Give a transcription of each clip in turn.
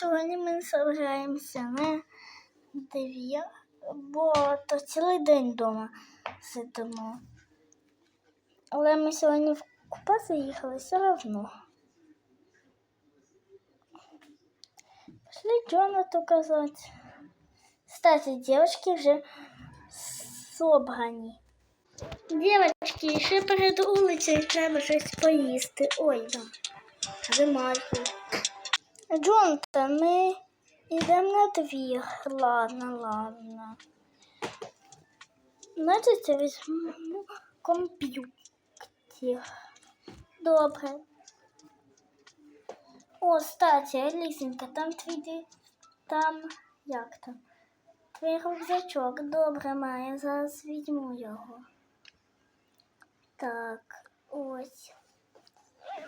Сьогодні ми збираємося на двір, бо то цілий день вдома сидимо. Але ми сьогодні в купе заїхали все одно. Пошли Джонату казати. Кстати, девочки вже собрані. Девочки, ще перед вулицею треба щось поїсти. Ой, да. Ремарку. Джонатан, ми йдемо на двір. Ладно, ладно. Значить, я візьму комп'ютер. Добре. О, кстати, Алісенька, там твій там як там? Твій рюкзачок. Добре, має, зараз візьму його. Так, ось.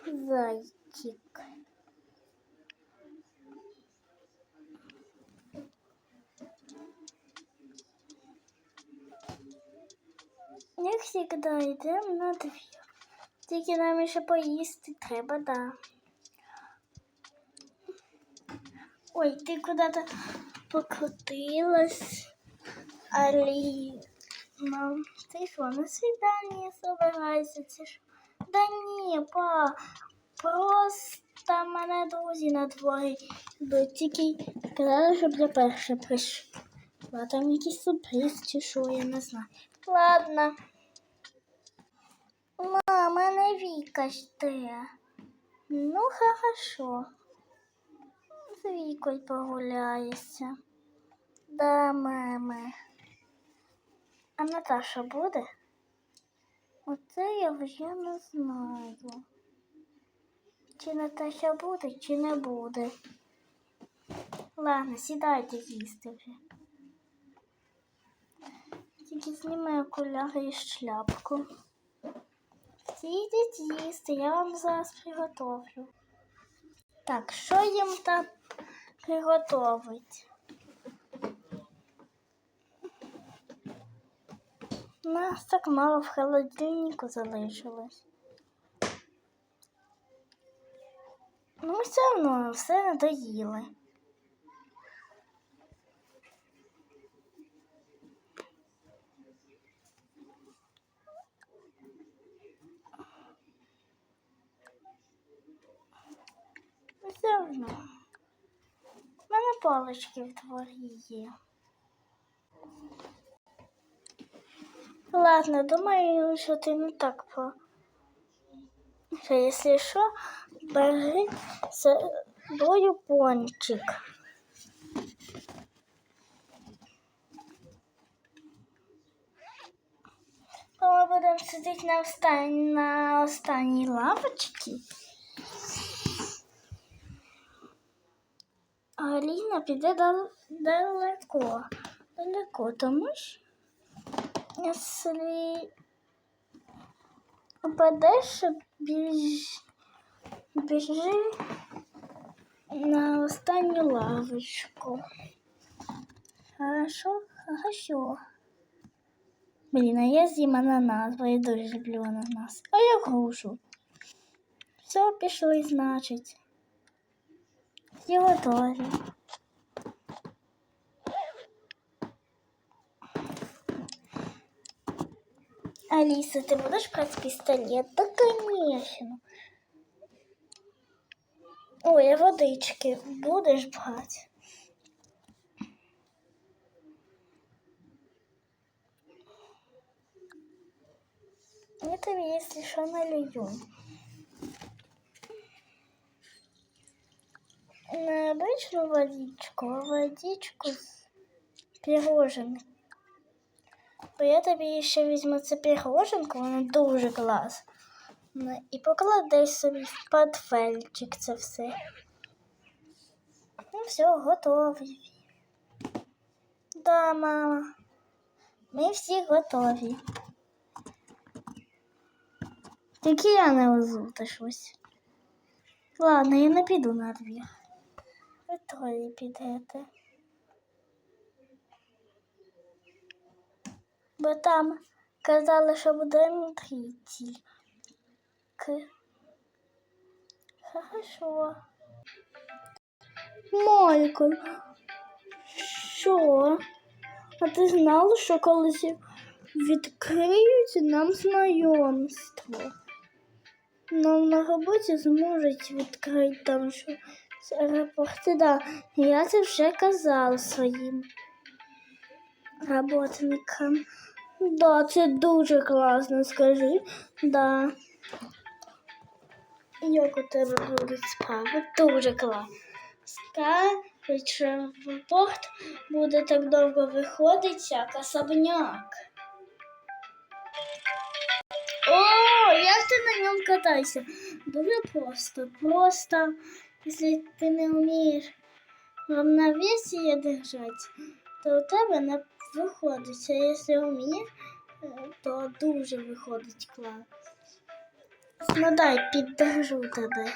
Зайчик. Як завжди, йдемо на двір. Тільки нам ще поїсти треба, да. Ой, ти куди-то покрутилась. Алі, мам, ти що, на свидання собираєшся? Це ж? Да ні, па, просто мене друзі на дворі йдуть. Тільки казали, щоб я перша прийшла. Там якийсь сюрприз чи що, я не знаю. Ладно. Мама, не Віка жде. Ну, хорошо. З Вікою погуляєшся. Да, мами. А Наташа буде? Оце я вже не знаю. Чи Наташа буде, чи не буде. Ладно, сідайте їсти вже. Тільки знімай окуляри і шляпку. Всі їсти, я вам зараз приготовлю. Так, що їм там приготовить? Нас так мало в холодильнику залишилось. Ну, все одно все не Все одно. У мене палички в дворі є. Ладно, думаю, що ти не так по. Що, якщо що, бери з собою пончик. Коли будемо сидіти на останній, на останній лавочці, Аліна піде дал- далеко. Далеко, тому що якщо упадеш, біж, біжи на останню лавочку. Хорошо, хорошо. Блін, а я з'їм ананас, бо я дуже люблю ананас. А я грушу. Все, пішли, значить. Всі готові. Алиса, ты будешь брать пистолет? Да, конечно. Ой, а водички будешь брать? Тебе, если что, налью. Не обычную водичку, а водичку пироженком. Бо я тобі ще візьму цю піроженку, вона дуже класна. І покладеш собі в портфельчик це все. Ну все, готові. Да, мама. Ми всі готові. Тільки я не озута щось. Ладно, я не піду на двір. Ви троє підете. Бо там казали, що буде трійці. Хорошо. Майкл, що? А ти знала, що колись відкриють нам знайомство? Нам на роботі зможуть відкрити там що з. Да. Я це вже казав своїм роботникам. Да, це дуже класно, скажи. Да. Як у тебе будуть справи? Дуже класно. Скажуть, що в порт буде так довго виходить, як особняк. О, як ти на ньому катаєшся? Дуже просто. Просто, якщо ти не вмієш равновесие держати, то у тебе не виходить. А якщо вмієш, е, то дуже виходить клас. Ну дай піддержу тебе.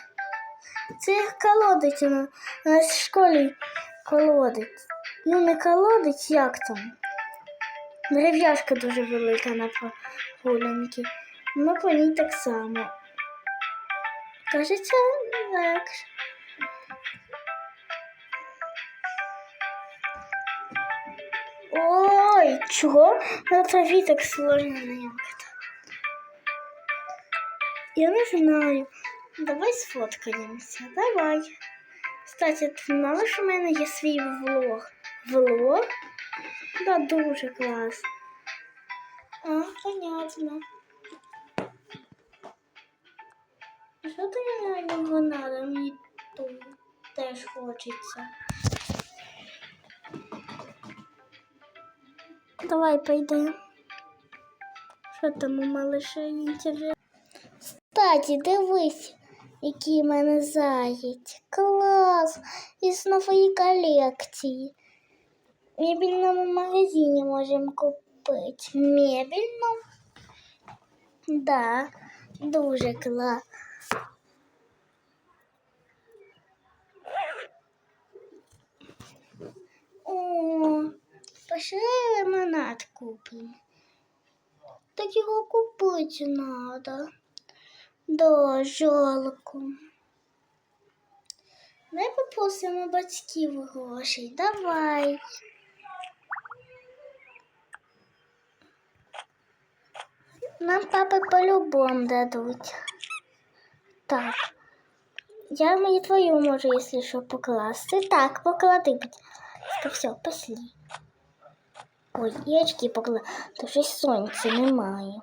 Це як колодець у нас у нас в школі колодець. Ну не колодець, як там? Дерев'яшка дуже велика на прогулянки. Ми по ній так само. Кажеться, легше. Ой, чого на траві так сложно наїхати? Я не знаю. Давай сфоткаємося. Давай. Кстати, ти знала, в мене є свій влог? Влог? Да, дуже клас. А, понятно. Що тобі на нього надо? Мені тут теж хочеться. Давай пойдем. Що там у малыша інтерес? Кстати, дивись, який в мене заєць. Клас! Із нової колекції. В мебільному магазині можемо купити. Мебільному? Да, дуже клас. О, пошли лимонад купимо. Так його купити надо. Да, жалко. Давай попросимо батьків грошей. Давай. Нам папи по-любому дадуть. Так. Я мені твою можу, якщо що, покласти. Так, поклади. Все, пошли. Ой, і очки поклади, то щось сонця немає.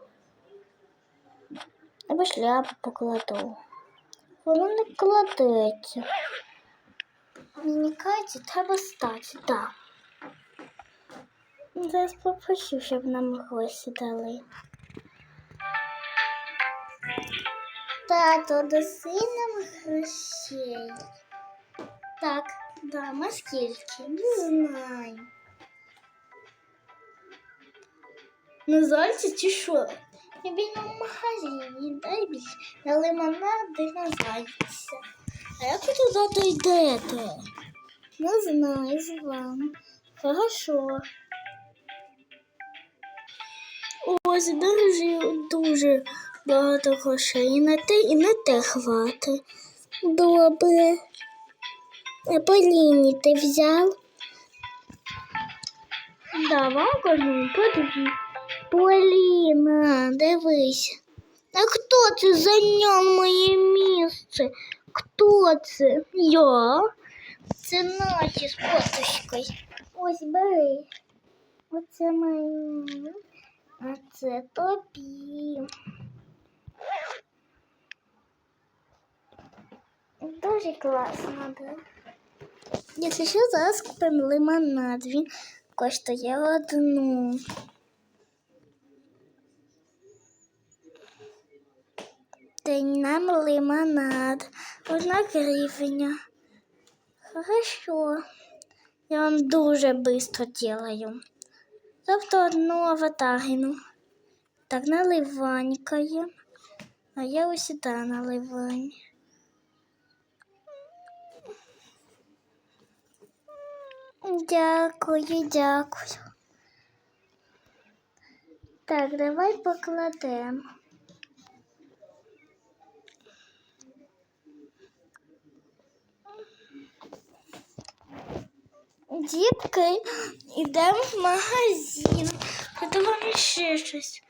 Або шляпу покладу. Воно не кладеться. Мені кажеться, треба стати, так. Зараз попрошу, щоб нам гроші дали. Тато, даси нам грошей. Так, да, а скільки? Не знаю. На зальці чи що? Я біля магазині, дай більше на лимонад і на зайця. А як ви туди дійдете? Не знаю з вами. Хорошо. Ось дуже дуже багато грошей. І на те, і на те хватить. Добре. А Поліні ти взяв? Да, вам кожному по дві. Поліна, дивись. А хто це зайняв моє місце? Хто це? Я? Це Наті з поточкою. Ось бери. Оце мені. А це тобі. Дуже класно, да? Якщо що, зараз купимо лимонад. Він коштує одну. День нам лимонад. Одна гривня. Хорошо. Я вам дуже быстро делаю. Тобто одну аватарину. Так, наливанькає. А я ось сюди наливаю. Дякую, дякую. Так, давай покладемо. Дітки, йдемо в магазин. Вам ще щось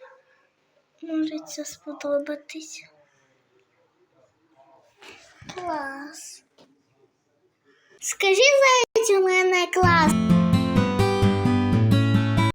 може це сподобатись. Клас. Скажи, зайця, у мене клас.